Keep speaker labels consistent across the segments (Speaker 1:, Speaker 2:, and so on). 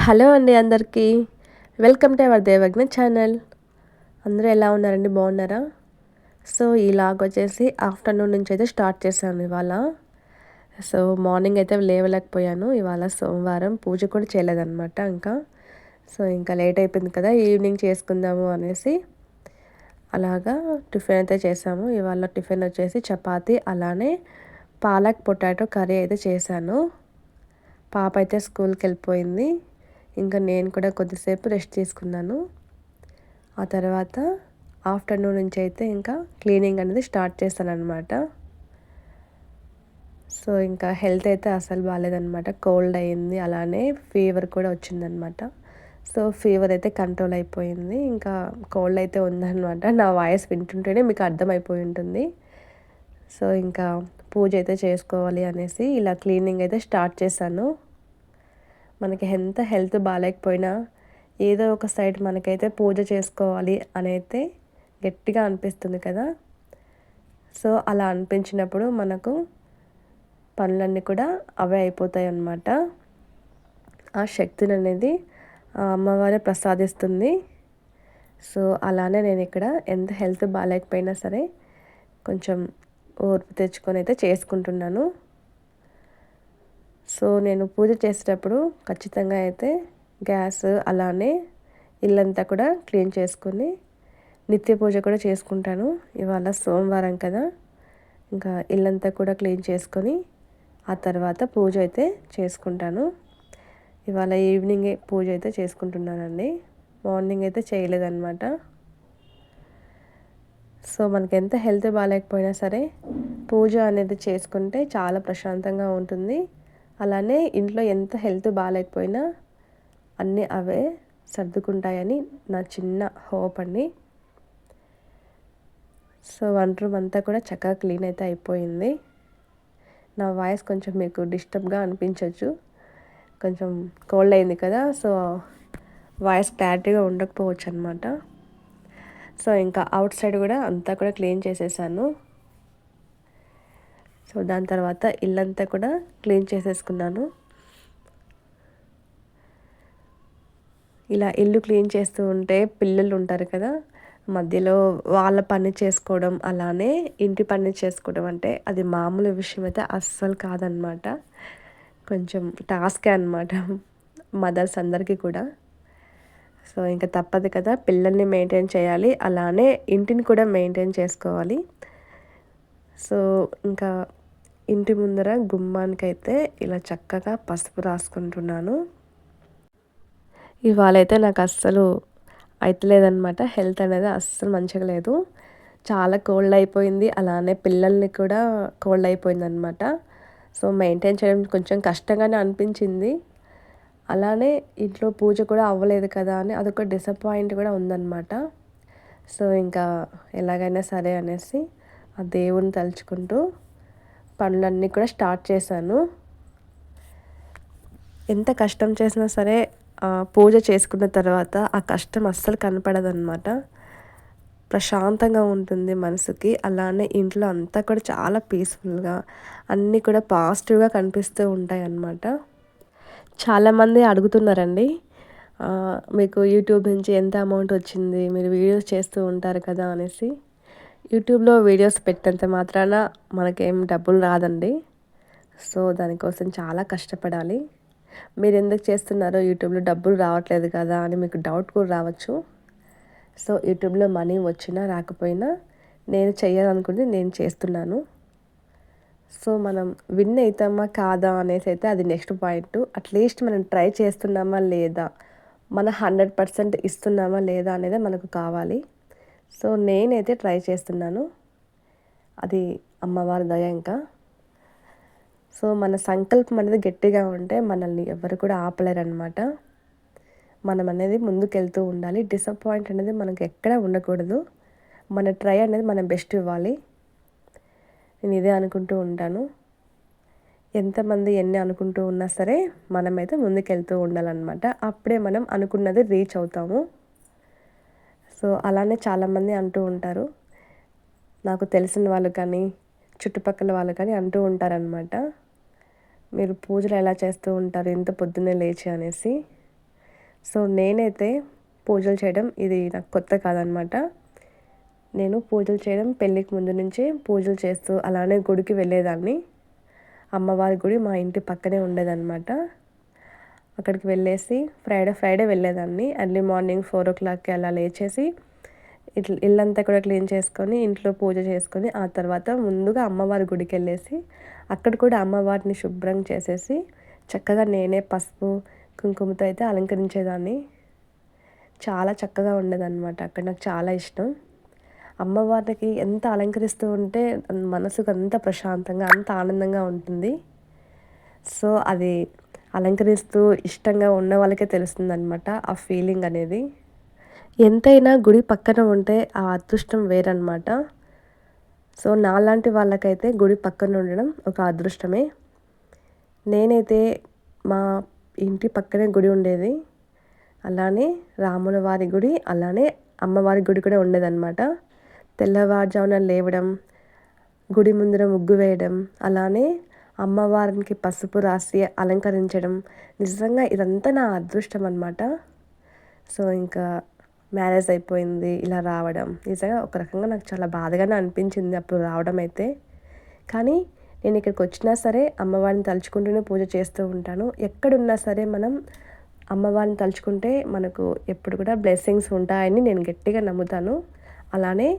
Speaker 1: Hello అండి అందరికీ. Welcome to our Devagna channel అందరూ ఎలా ఉన్నారండి? బాగున్నారా? సో ఈ లాగ్ వచ్చేసి ఆఫ్టర్నూన్ నుంచి అయితే స్టార్ట్ చేశాను ఇవాళ. సో మార్నింగ్ అయితే లేవలేకపోయాను. ఇవాళ సోమవారం పూజ కూడా చేయలేదన్నమాట ఇంకా. సో ఇంకా లేట్ అయిపోయింది కదా ఈవినింగ్ చేసుకుందాము అనేసి అలాగా టిఫిన్ అయితే చేసాము ఇవాళ టిఫిన్ వచ్చేసి చపాతి అలానే పాలక్ పొటాటో కర్రీ అయితే చేశాను. పాప అయితే స్కూల్కి వెళ్ళిపోయింది. ఇంకా నేను కూడా కొద్దిసేపు రెస్ట్ తీసుకున్నాను. ఆ తర్వాత ఆఫ్టర్నూన్ నుంచి అయితే ఇంకా క్లీనింగ్ అనేది స్టార్ట్ చేస్తాను సో ఇంకా హెల్త్ అయితే అసలు బాగాలేదనమాట కోల్డ్ అయింది అలానే ఫీవర్ కూడా వచ్చిందనమాట సో ఫీవర్ అయితే కంట్రోల్ అయిపోయింది. ఇంకా కోల్డ్ అయితే ఉందన్నమాట. నా వాయిస్ వింటుంటేనే మీకు అర్థమైపోయి ఉంటుంది. సో ఇంకా పూజ అయితే చేసుకోవాలి అనేసి ఇలా క్లీనింగ్ అయితే స్టార్ట్ చేశాను. మనకి ఎంత హెల్త్ బాగాలేకపోయినా ఏదో ఒక సైడ్ మనకైతే పూజ చేసుకోవాలి అనైతే గట్టిగా అనిపిస్తుంది కదా. సో అలా అనిపించినప్పుడు మనకు పనులన్నీ కూడా అవే అయిపోతాయి అన్నమాట ఆ శక్తిని అనేది అమ్మవారే ప్రసాదిస్తుంది. సో అలానే నేను ఇక్కడ ఎంత హెల్త్ బాగాలేకపోయినా సరే కొంచెం ఓర్పు తెచ్చుకొని అయితే చేసుకుంటున్నాను. సో నేను పూజ చేసేటప్పుడు ఖచ్చితంగా అయితే గ్యాస్ అలానే ఇల్లంతా కూడా క్లీన్ చేసుకొని నిత్య పూజ కూడా చేసుకుంటాను. ఇవాళ సోమవారం కదా. ఇంకా ఇల్లంతా కూడా క్లీన్ చేసుకొని ఆ తర్వాత పూజ అయితే చేసుకుంటాను. ఇవాళ ఈవినింగ్ పూజ అయితే చేసుకుంటున్నానండి. మార్నింగ్ అయితే చేయలేదన్నమాట. సో మనకి ఎంత హెల్త్ బాగాలేకపోయినా సరే పూజ అనేది చేసుకుంటే చాలా ప్రశాంతంగా ఉంటుంది. అలానే ఇంట్లో ఎంత హెల్త్ బాగాలేకపోయినా అన్నీ అవే సర్దుకుంటాయని నా చిన్న హోప్ అండి. సో వన్ రూమ్ అంతా కూడా చక్కగా క్లీన్ అయితే అయిపోయింది. నా వాయిస్ కొంచెం మీకు డిస్టర్బ్గా అనిపించవచ్చు కొంచెం కోల్డ్ అయింది కదా సో వాయిస్ క్లారిటీగా ఉండకపోవచ్చు అనమాట సో ఇంకా అవుట్ సైడ్ కూడా అంతా కూడా క్లీన్ చేసేసాను. సో దాని తర్వాత ఇల్లంతా కూడా క్లీన్ చేసేసుకున్నాను. ఇలా ఇల్లు క్లీన్ చేస్తూ ఉంటే పిల్లలు ఉంటారు కదా మధ్యలో వాళ్ళ పని చేసుకోవడం అలానే ఇంటి పని చేసుకోవడం అంటే అది మామూలు విషయం అయితే అస్సలు కాదనమాట కొంచెం టాస్కే అనమాట మదర్స్ అందరికీ కూడా. సో ఇంకా తప్పదు కదా పిల్లల్ని మెయింటైన్ చేయాలి అలానే ఇంటిని కూడా మెయింటైన్ చేసుకోవాలి. సో ఇంకా ఇంటి ముందర గుమ్మానికైతే ఇలా చక్కగా పసుపు రాసుకుంటున్నాను. ఇవాళైతే నాకు అస్సలు అవుతలేదనమాట హెల్త్ అనేది అస్సలు మంచిగా లేదు. చాలా కోల్డ్ అయిపోయింది. అలానే పిల్లల్ని కూడా కోల్డ్ అయిపోయింది అనమాట సో మెయింటైన్ చేయడం కొంచెం కష్టంగానే అనిపించింది. అలానే ఇంట్లో పూజ కూడా అవ్వలేదు కదా అని అదొక డిసప్పాయింట్ కూడా ఉందన్నమాట. సో ఇంకా ఎలాగైనా సరే అనేసి ఆ దేవుని తలుచుకుంటూ పనులన్నీ కూడా స్టార్ట్ చేశాను. ఎంత కష్టం చేసినా సరే పూజ చేసుకున్న తర్వాత ఆ కష్టం అస్సలు కనపడదన్నమాట. ప్రశాంతంగా ఉంటుంది మనసుకి. అలానే ఇంట్లో అంతా కూడా చాలా పీస్ఫుల్గా అన్నీ కూడా పాజిటివ్గా కనిపిస్తూ ఉంటాయి అన్నమాట చాలామంది అడుగుతున్నారండి మీకు యూట్యూబ్ నుంచి ఎంత అమౌంట్ వచ్చింది మీరు వీడియోస్ చేస్తూ ఉంటారు కదా అనేసి. యూట్యూబ్లో వీడియోస్ పెట్టేంత మాత్రాన మనకేం డబ్బులు రాదండి. సో దానికోసం చాలా కష్టపడాలి. మీరు ఎందుకు చేస్తున్నారో యూట్యూబ్లో డబ్బులు రావట్లేదు కదా అని మీకు డౌట్ కూడా రావచ్చు. సో యూట్యూబ్లో మనీ వచ్చినా రాకపోయినా నేను చేయాలనుకుంటే నేను చేస్తున్నాను. సో మనం విన్ అవుతామా కాదా అనేసి అయితే అది నెక్స్ట్ పాయింట్. అట్లీస్ట్ మనం ట్రై చేస్తున్నామా లేదా? మన హండ్రెడ్ పర్సెంట్ ఇస్తున్నామా లేదా అనేది మనకు కావాలి. సో నేనైతే ట్రై చేస్తున్నాను. అది అమ్మవారి దయ ఇంకా. సో మన సంకల్పం అనేది గట్టిగా ఉంటే మనల్ని ఎవరు కూడా ఆపలేరనమాట మనం అనేది ముందుకెళ్తూ ఉండాలి. డిసప్పాయింట్ అనేది మనకు ఎక్కడా ఉండకూడదు. మన ట్రై అనేది మనం బెస్ట్ ఇవ్వాలి. నేను ఇదే అనుకుంటూ ఉంటాను. ఎంతమంది ఎన్ని అనుకుంటూ ఉన్నా సరే మనమైతే ముందుకెళ్తూ ఉండాలన్నమాట. అప్పుడే మనం అనుకున్నది రీచ్ అవుతాము. సో అలానే చాలామంది అంటూ ఉంటారు. నాకు తెలిసిన వాళ్ళు కానీ చుట్టుపక్కల వాళ్ళు కానీ అంటూ ఉంటారనమాట మీరు పూజలు ఎలా చేస్తూ ఉంటారు? ఇంత పొద్దున్నే లేచి అనేసి. సో నేనైతే పూజలు చేయడం ఇది నాకు కొత్త కాదనమాట నేను పూజలు చేయడం పెళ్ళికి ముందు నుంచి పూజలు చేస్తూ అలానే గుడికి వెళ్ళేదాన్ని. అమ్మవారి గుడి మా ఇంటి పక్కనే ఉండేదన్నమాట. అక్కడికి వెళ్ళేసి ఫ్రైడే ఫ్రైడే వెళ్ళేదాన్ని. ఎర్లీ మార్నింగ్ ఫోర్ ఓ క్లాక్కి అలా లేచేసి ఇట్లా ఇల్లంతా కూడా క్లీన్ చేసుకొని ఇంట్లో పూజ చేసుకొని ఆ తర్వాత ముందుగా అమ్మవారి గుడికి వెళ్ళేసి అక్కడ కూడా అమ్మవారిని శుభ్రం చేసేసి చక్కగా నేనే పసుపు కుంకుమతో అయితే అలంకరించేదాన్ని. చాలా చక్కగా ఉండేదన్నమాట అక్కడ. నాకు చాలా ఇష్టం. అమ్మవారికి ఎంత అలంకరిస్తూ ఉంటే మనసుకు అంత ప్రశాంతంగా అంత ఆనందంగా ఉంటుంది. సో అది అలంకరిస్తూ ఇష్టంగా ఉన్న వాళ్ళకే తెలుస్తుంది అనమాట ఆ ఫీలింగ్ అనేది. ఎంతైనా గుడి పక్కన ఉంటే ఆ అదృష్టం వేరనమాట సో నాలాంటి వాళ్ళకైతే గుడి పక్కన ఉండడం ఒక అదృష్టమే. నేనైతే మా ఇంటి పక్కనే గుడి ఉండేది. అలానే రాముల వారి గుడి అలానే అమ్మవారి గుడి కూడా ఉండేదన్నమాట. తెల్లవారుజామున లేవడం గుడి ముందర ముగ్గు వేయడం అలానే అమ్మవారికి పసుపు రాసి అలంకరించడం. నిజంగా ఇదంతా నా అదృష్టం అనమాట సో ఇంకా మ్యారేజ్ అయిపోయింది ఇలా రావడం. నిజంగా ఒక రకంగా నాకు చాలా బాధగానే అనిపించింది అప్పుడు రావడం అయితే. కానీ నేను ఇక్కడికి వచ్చినా సరే అమ్మవారిని తలుచుకుంటూనే పూజ చేస్తూ ఉంటాను. ఎక్కడున్నా సరే మనం అమ్మవారిని తలుచుకుంటే మనకు ఎప్పుడు కూడా బ్లెస్సింగ్స్ ఉంటాయని నేను గట్టిగా నమ్ముతాను. అలానే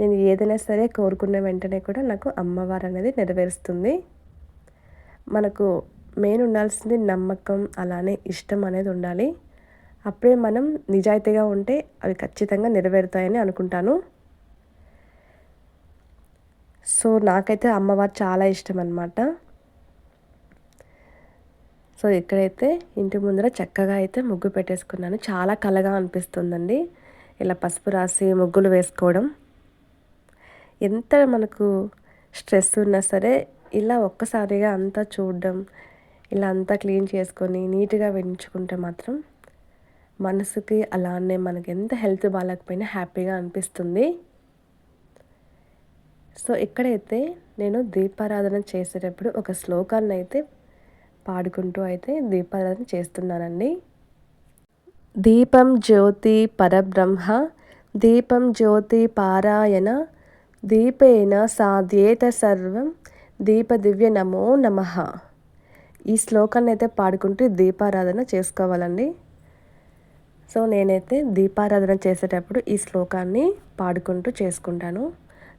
Speaker 1: నేను ఏదైనా సరే కోరుకున్న వెంటనే కూడా నాకు అమ్మవారు అనేది నెరవేరుస్తుంది. మనకు మెయిన్ ఉండాల్సింది నమ్మకం అలానే ఇష్టం అనేది ఉండాలి. అప్పుడే మనం నిజాయితీగా ఉంటే అవి ఖచ్చితంగా నెరవేరుతాయని అనుకుంటాను. సో నాకైతే అమ్మవారు చాలా ఇష్టం అనమాట సో ఇక్కడైతే ఇంటి ముందర చక్కగా అయితే ముగ్గు పెట్టేసుకున్నాను. చాలా కలగా అనిపిస్తుందండి. ఇలా పసుపు రాసి ముగ్గులు వేసుకోవడం. ఎంత మనకు స్ట్రెస్ ఉన్నా సరే ఇలా ఒక్కసారిగా అంతా చూడడం ఇలా అంతా క్లీన్ చేసుకొని నీట్గా వేయించుకుంటే మాత్రం మనసుకి అలానే మనకి ఎంత హెల్త్ బాగాలేకపోయినా హ్యాపీగా అనిపిస్తుంది. సో ఇక్కడైతే నేను దీపారాధన చేసేటప్పుడు ఒక శ్లోకాన్ని అయితే పాడుకుంటూ అయితే దీపారాధన చేస్తున్నానండి. దీపం జ్యోతి పరబ్రహ్మ దీపం జ్యోతి పారాయణ దీపేన సాధ్యేత సర్వం దీప దివ్య నమో నమ. ఈ శ్లోకాన్ని అయితే పాడుకుంటూ దీపారాధన చేసుకోవాలండి. సో నేనైతే దీపారాధన చేసేటప్పుడు ఈ శ్లోకాన్ని పాడుకుంటూ చేసుకుంటాను.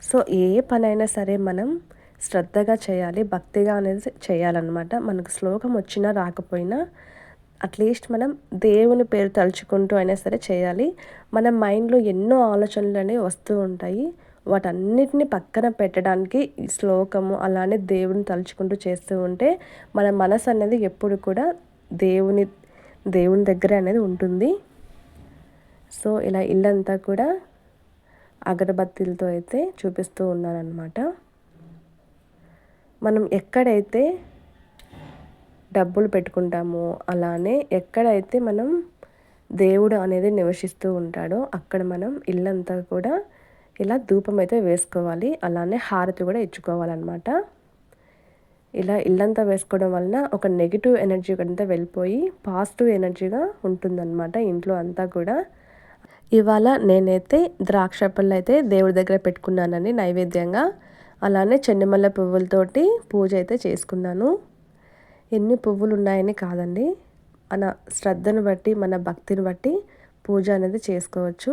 Speaker 1: సో ఏ పనైనా సరే మనం శ్రద్ధగా చేయాలి భక్తిగా అనేది చేయాలన్నమాట. మనకు శ్లోకం వచ్చినా రాకపోయినా అట్లీస్ట్ మనం దేవుని పేరు తలుచుకుంటూ అయినా సరే చేయాలి. మన మైండ్లో ఎన్నో ఆలోచనలు అనేవి వస్తూ ఉంటాయి. వాటన్నిటిని పక్కన పెట్టడానికి ఈ శ్లోకము అలానే దేవుని తలుచుకుంటూ చేస్తూ ఉంటే మన మనసు అనేది ఎప్పుడు కూడా దేవుని దేవుని దగ్గర అనేది ఉంటుంది. సో ఇలా ఇల్లంతా కూడా అగరబత్తీలతో అయితే చూపిస్తూ ఉన్నారనమాట మనం ఎక్కడైతే డబ్బులు పెట్టుకుంటామో అలానే ఎక్కడైతే మనం దేవుడు అనేది నివసిస్తూ ఉంటాడో అక్కడ మనం ఇల్లంతా కూడా ఇలా ధూపం అయితే వేసుకోవాలి. అలానే హారతి కూడా ఇచ్చుకోవాలన్నమాట. ఇలా ఇల్లంతా వేసుకోవడం వలన ఒక నెగిటివ్ ఎనర్జీ అంతా వెళ్ళిపోయి పాజిటివ్ ఎనర్జీగా ఉంటుందన్నమాట ఇంట్లో అంతా కూడా. ఇవాళ నేనైతే ద్రాక్ష పళ్ళు అయితే దేవుడి దగ్గర పెట్టుకున్నానండి నైవేద్యంగా. అలానే చెన్నమల్ల పువ్వులతోటి పూజ అయితే చేసుకున్నాను. ఎన్ని పువ్వులు ఉన్నాయని కాదండి. మన శ్రద్ధను బట్టి మన భక్తిని బట్టి పూజ అనేది చేసుకోవచ్చు.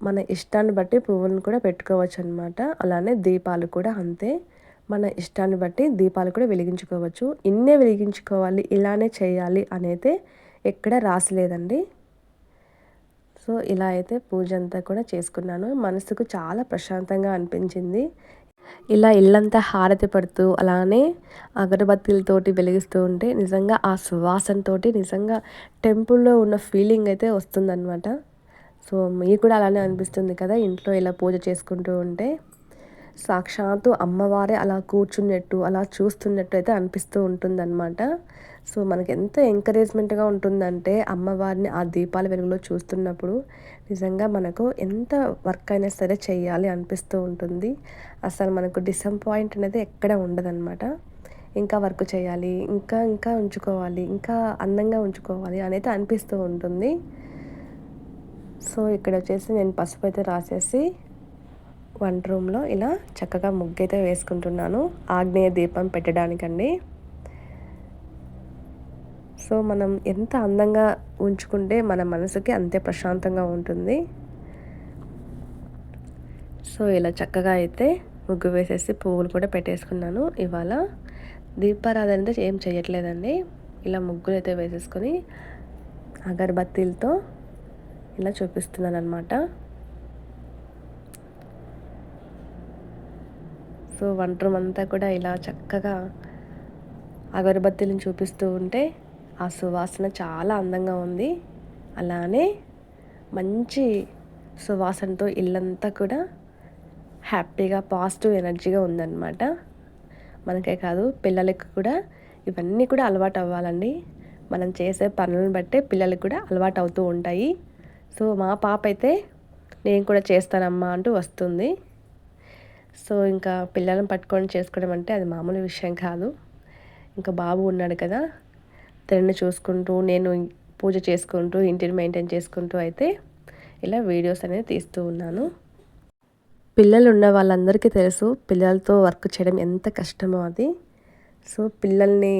Speaker 1: మన ఇష్టాన్ని బట్టి పువ్వులను కూడా పెట్టుకోవచ్చు అనమాట అలానే దీపాలు కూడా అంతే. మన ఇష్టాన్ని బట్టి దీపాలు కూడా వెలిగించుకోవచ్చు. ఇన్నే వెలిగించుకోవాలి ఇలానే చేయాలి అనేది ఎక్కడ రాసలేదండి. సో ఇలా అయితే పూజ అంతా కూడా చేసుకున్నాను. మనసుకు చాలా ప్రశాంతంగా అనిపించింది. ఇలా ఇల్లంతా హారతి పడుతూ అలానే అగరబత్తీలతోటి వెలిగిస్తూ ఉంటే నిజంగా ఆ సువాసనతోటి నిజంగా టెంపుల్లో ఉన్న ఫీలింగ్ అయితే వస్తుందన్నమాట. సో మీకు కూడా అలానే అనిపిస్తుంది కదా ఇంట్లో ఇలా పూజ చేసుకుంటూ ఉంటే? సాక్షాత్తు అమ్మవారే అలా కూర్చున్నట్టు అలా చూస్తున్నట్టు అయితే అనిపిస్తూ ఉంటుందన్నమాట. సో మనకి ఎంత ఎంకరేజ్మెంట్గా ఉంటుందంటే అమ్మవారిని ఆ దీపాల వెలుగులో చూస్తున్నప్పుడు నిజంగా మనకు ఎంత వర్క్ అయినా సరే చేయాలి అనిపిస్తూ ఉంటుంది. అసలు మనకు డిసప్పాయింట్ అనేది ఎక్కడ ఉండదన్నమాట. ఇంకా వర్క్ చేయాలి ఇంకా ఇంకా ఉంచుకోవాలి ఇంకా అందంగా ఉంచుకోవాలి అనేది అనిపిస్తూ ఉంటుంది. సో ఇక్కడ వచ్చేసి నేను పసుపు అయితే రాసేసి వంట రూమ్లో ఇలా చక్కగా ముగ్గు అయితే వేసుకుంటున్నాను. ఆగ్నేయ దీపం పెట్టడానికండి. సో మనం ఎంత అందంగా ఉంచుకుంటే మన మనసుకి అంతే ప్రశాంతంగా ఉంటుంది. సో ఇలా చక్కగా అయితే ముగ్గు వేసేసి పువ్వులు కూడా పెట్టేసుకున్నాను. ఇవాళ దీపారాధన అయితే ఏం చేయట్లేదండి. ఇలా ముగ్గులు అయితే వేసేసుకొని అగరబత్తీలతో ఇలా చూపిస్తున్నాను అనమాట సో వంట రూమ్ అంతా కూడా ఇలా చక్కగా అగరబత్తిలను చూపిస్తూ ఉంటే ఆ సువాసన చాలా అందంగా ఉంది. అలానే మంచి సువాసనతో ఇల్లంతా కూడా హ్యాపీగా పాజిటివ్ ఎనర్జీగా ఉందన్నమాట. మనకే కాదు పిల్లలకి కూడా ఇవన్నీ కూడా అలవాటు అవ్వాలండి మనం చేసే పనులను బట్టే పిల్లలకి కూడా అలవాటు అవుతూ ఉంటాయి. సో మా పాప అయితే నేను కూడా చేస్తానమ్మా అంటూ వస్తుంది. సో ఇంకా పిల్లలను పట్టుకొని చేసుకోవడం అంటే అది మామూలు విషయం కాదు. ఇంకా బాబు ఉన్నాడు కదా తనని చూసుకుంటూ నేను పూజ చేసుకుంటూ ఇంటిని మెయింటైన్ చేసుకుంటూ అయితే ఇలా వీడియోస్ అనేది తీస్తూ ఉన్నాను. పిల్లలు ఉన్న వాళ్ళందరికీ తెలుసు పిల్లలతో వర్క్ చేయడం ఎంత కష్టమో అది. సో పిల్లల్ని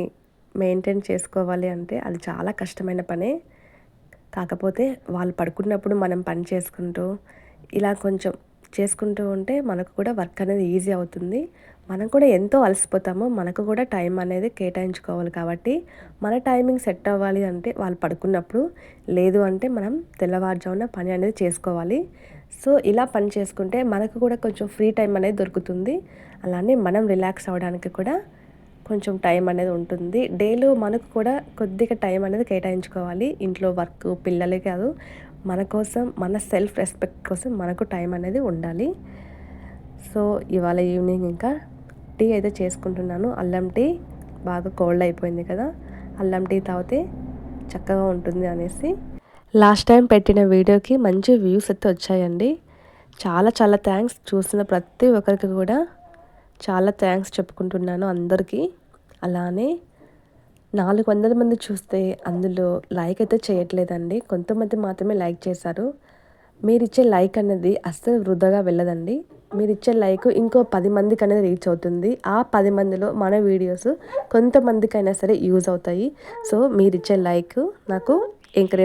Speaker 1: మెయింటైన్ చేసుకోవాలి అంటే అది చాలా కష్టమైన పనే. కాకపోతే వాళ్ళు పడుకున్నప్పుడు మనం పని చేసుకుంటూ ఇలా కొంచెం చేసుకుంటూ ఉంటే మనకు కూడా వర్క్ అనేది ఈజీ అవుతుంది. మనం కూడా ఎంతో అలసిపోతామో. మనకు కూడా టైం అనేది కేటాయించుకోవాలి కాబట్టి మన టైమింగ్ సెట్ అవ్వాలి అంటే వాళ్ళు పడుకున్నప్పుడు లేదు అంటే మనం తెల్లవారుజామున పని అనేది చేసుకోవాలి. సో ఇలా పని చేసుకుంటే మనకు కూడా కొంచెం ఫ్రీ టైం అనేది దొరుకుతుంది. అలానే మనం రిలాక్స్ అవ్వడానికి కూడా కొంచెం టైం అనేది ఉంటుంది. డేలో మనకు కూడా కొద్దిగా టైం అనేది కేటాయించుకోవాలి. ఇంట్లో వర్క్ పిల్లలే కాదు. మన కోసం మన సెల్ఫ్ రెస్పెక్ట్ కోసం మనకు టైం అనేది ఉండాలి. సో ఇవాళ ఈవినింగ్ ఇంకా టీ అయితే చేసుకుంటున్నాను. అల్లం టీ బాగా కోల్డ్ అయిపోయింది కదా. అల్లం టీ తాగితే చక్కగా ఉంటుంది అనేసి. లాస్ట్ టైం పెట్టిన వీడియోకి మంచి వ్యూస్ అయితే వచ్చాయండి. చాలా చాలా థ్యాంక్స్ చూసిన ప్రతి ఒక్కరికి కూడా. చాలా థ్యాంక్స్ చెప్పుకుంటున్నాను అందరికీ. అలానే నాలుగు వందల మంది చూస్తే అందులో లైక్ అయితే చేయట్లేదండి. కొంతమంది మాత్రమే లైక్ చేశారు. మీరు ఇచ్చే లైక్ అనేది అస్సలు వృధాగా వెళ్ళదండి. మీరు ఇచ్చే లైక్ ఇంకో పది మందికి అనేది రీచ్ అవుతుంది. ఆ పది మందిలో మన వీడియోస్ కొంతమందికైనా సరే యూజ్ అవుతాయి. సో మీరు ఇచ్చే లైక్ నాకు ఎంకరేజ్